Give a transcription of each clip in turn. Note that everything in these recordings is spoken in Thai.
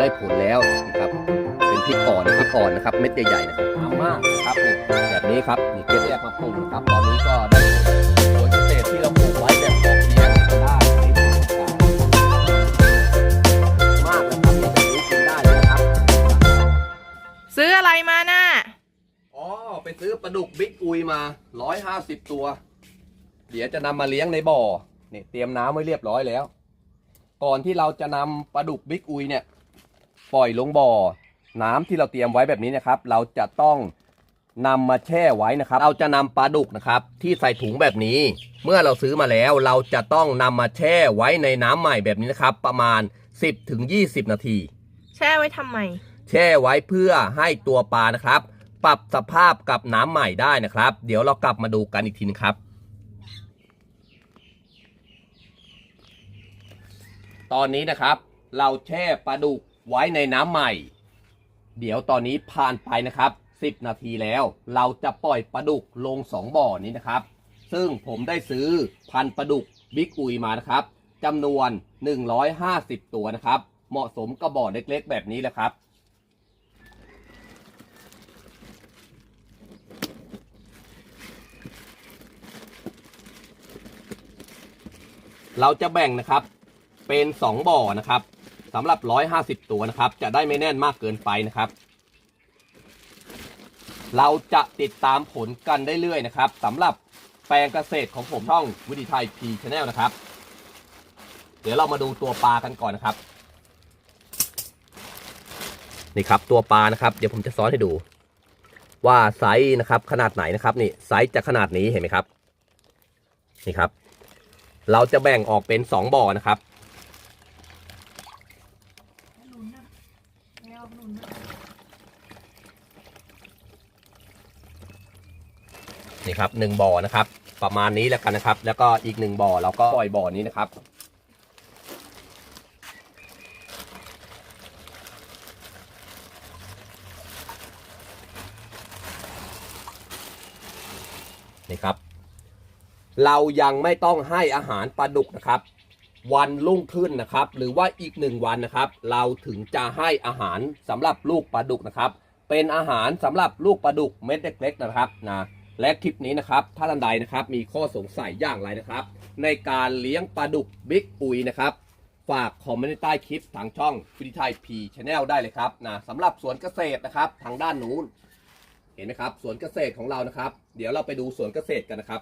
ได้ผลแล้วนะครับ เป็นพริกอ่อนพริกอ่อนนะครับ เม็ดใหญ่ๆนะครับงามมากนะครับนี่แบบนี้ครับนี่เก็บแยกมาปลูกนะครับ ตอนนี้ก็ได้ผลเกษตรที่เราปลูกไว้แบบพอเพียงได้ในผลการมากนะครับนี่แบบนี้กินได้เลยนะครับ ซื้ออะไรมาน่ะอ๋อไปซื้อปลาดุกบิ๊กอุยมา150ตัว เดี๋ยวจะนำมาเลี้ยงในบ่อเนี่ยเตรียมน้ำไว้เรียบร้อยแล้ว ก่อนที่เราจะนำปลาดุกบิ๊กอุยเนี่ย ปล่อยลงบ่อ น้ำที่เราเตรียมไว้แบบนี้นะครับ เราจะต้องนำมาแช่ไว้นะครับ เราจะนำปลาดุกนะครับ ที่ใส่ถุงแบบนี้ เมื่อเราซื้อมาแล้วเราจะต้องนำมาแช่ไว้ในน้ำใหม่แบบนี้นะครับ ประมาณ 10-20 นาที แช่ไว้ทำไม แช่ไว้เพื่อให้ตัวปลานะครับ ปรับสภาพกับน้ำใหม่ได้นะครับ เดี๋ยวเรากลับมาดูกันอีกทีนึงครับ ตอนนี้นะครับ เราแช่ปลาดุก ไว้ในน้ำใหม่ เดี๋ยวตอนนี้ผ่านไปนะครับ 10 นาทีแล้ว เราจะปล่อยปลาดุกลง 2 บ่อนี้นะครับ ซึ่งผมได้ซื้อพันปลาดุกบิ๊กอุยมานะครับจำนวน 150 ตัวนะครับ เหมาะสมกับบ่อเล็กๆ แบบนี้แหละครับเราจะแบ่งนะครับเป็น 2 บ่อนะครับ สำหรับ 150 ตัวนะครับ จะได้ไม่แน่นมากเกินไปนะครับ เราจะติดตามผลกันได้เรื่อยนะครับสำหรับแปลงเกษตรของผมช่องวิธีไทยพีชแนลนะครับ เดี๋ยวเรามาดูตัวปลากันก่อนนะครับ นี่ครับตัวปลานะครับ เดี๋ยวผมจะซ้อนให้ดู ว่าไซส์นะครับขนาดไหนนะครับนี่ไซส์จะขนาดนี้เห็นไหมครับ นี่ครับ เราจะแบ่งออกเป็นสองบ่อนะครับ นี่ครับหนึ่งบ่อนะครับ ประมาณนี้แล้วกันนะครับ แล้วก็อีกหนึ่งบ่อเราก็ปล่อยบ่อนี้นะครับ นี่ครับ เรายังไม่ต้องให้อาหารปลาดุกนะครับ วันรุ่งขึ้นนะครับ หรือว่าอีกหนึ่งวันนะครับ เราถึงจะให้อาหารสำหรับลูกปลาดุกนะครับ เป็นอาหารสำหรับลูกปลาดุกเม็ดเล็กๆนะครับนะ และคลิปนี้นะครับถ้าท่านใดนะครับมีข้อสงสัยอย่างไรนะครับ ในการเลี้ยงปลาดุกบิ๊กอุยนะครับฝากคอมเมนต์ใต้คลิปทางช่องฟิลิไทยพีชแนลได้เลยครับนะสำหรับสวนเกษตรนะครับ ทางด้านนู้น เห็นไหมครับสวนเกษตรของเรานะครับ เดี๋ยวเราไปดูสวนเกษตรกันนะครับ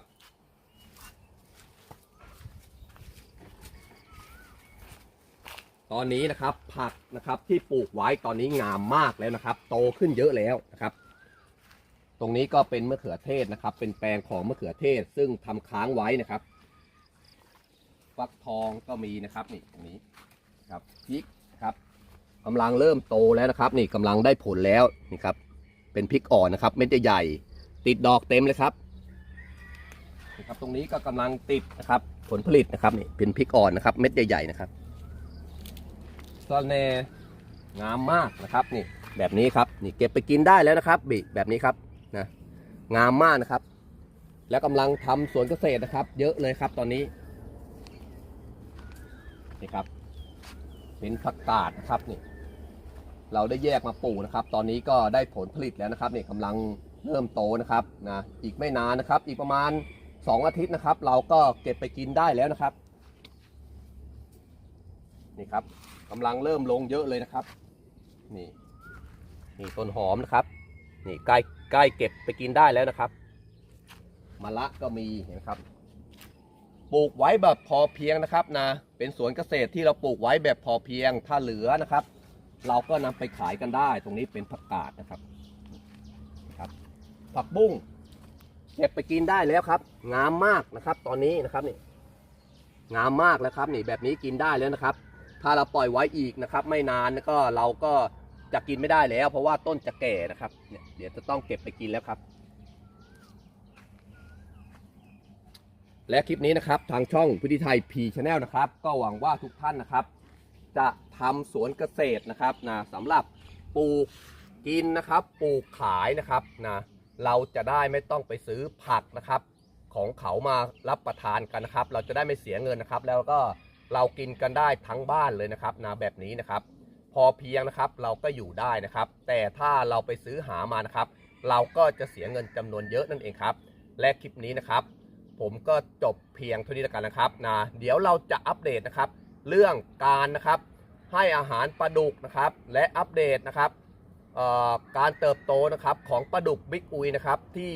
ตอนนี้นะครับผักนะครับที่ปลูกไว้ตอนนี้งามมากแล้วนะครับ โตขึ้นเยอะแล้วนะครับ ตรงนี้ก็เป็นมะเขือเทศนะครับ เป็นแปลงของมะเขือเทศ ซึ่งทำค้างไว้นะครับฟักทองก็มีนะครับนี่ตรงนี้ครับพริกครับกำลังเริ่มโตแล้วนะครับ นี่กำลังได้ผลแล้วนี่ครับ เป็นพริกอ่อนนะครับ เม็ดใหญ่ติดดอกเต็มเลยครับนี่ครับ ตรงนี้ก็กำลังติดนะครับ ผลผลิตนะครับนี่เป็นพริกอ่อนนะครับ เม็ดใหญ่ๆนะครับซอนแหนงามมากนะครับนี่แบบนี้ครับนี่เก็บไปกินได้แล้วนะครับบิแบบนี้ครับ นะงามมากนะครับ แล้วกำลังทำสวนเกษตรนะครับ เยอะเลยครับตอนนี้นี่ครับ เป็นผักกาดนะครับนี่เราได้แยกมาปลูกนะครับ ตอนนี้ก็ได้ผลผลิตแล้วนะครับนี่กำลังเริ่มโตนะครับนะอีกไม่นานนะครับ อีกประมาณ 2 อาทิตย์นะครับ เราก็เก็บไปกินได้แล้วนะครับนี่ครับกำลังเริ่มลงเยอะเลยนะครับ นี่นี่ต้นหอมนะครับ นี่ใกล้ ใกล้เก็บไปกินได้แล้วนะครับมะละก็มีเห็นไหมครับ ปลูกไว้แบบพอเพียงนะครับนะ เป็นสวนเกษตรที่เราปลูกไว้แบบพอเพียง ถ้าเหลือนะครับ เราก็นำไปขายกันได้ ตรงนี้เป็นผักกาดนะครับครับ ผักบุ้งเก็บไปกินได้แล้วครับ งามมากนะครับ ตอนนี้นะครับนี่ งามมากแล้วครับ นี่แบบนี้กินได้แล้วนะครับ ถ้าเราปล่อยไว้อีกนะครับ ไม่นานก็เราก็ จะกินไม่ได้แล้ว เพราะว่าต้นจะแก่นะครับเนี่ยเดี๋ยวจะต้องเก็บไปกินแล้วครับ และคลิปนี้นะครับทางช่องพิธีไทยพีชาแนลนะครับ ก็หวังว่าทุกท่านนะครับ จะทำสวนเกษตรนะครับนะสำหรับปลูกกินนะครับ ปลูกขายนะครับนะเราจะได้ไม่ต้องไปซื้อผักนะครับ ของเขามารับประทานกันนะครับ เราจะได้ไม่เสียเงินนะครับ แล้วก็เรากินกันได้ทั้งบ้านเลยนะครับนะแบบนี้นะครับ พอเพียงนะครับเราก็อยู่ได้นะครับ แต่ถ้าเราไปซื้อหามานะครับ เราก็จะเสียเงินจำนวนเยอะนั่นเองครับ และคลิปนี้นะครับ ผมก็จบเพียงเท่านี้แล้วกันนะครับนะเดี๋ยวเราจะอัปเดตนะครับ เรื่องการนะครับ ให้อาหารปลาดุกนะครับ และอัปเดตนะครับการเติบโตนะครับของปลาดุกบิ๊กอุยนะครับที่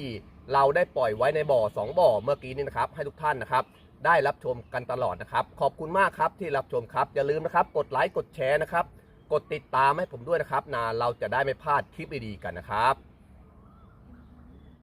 เราได้ปล่อยไว้ในบ่อ 2 บ่อเมื่อกี้นี้นะครับ ให้ทุกท่านนะครับได้รับชมกันตลอดนะครับ ขอบคุณมากครับที่รับชมครับ อย่าลืมนะครับ กดไลค์กดแชร์นะครับ ดติดตามให้ผมด้วยนะครับนะเราจะได้ไม่พลาดคลิปดีๆกันนะครับ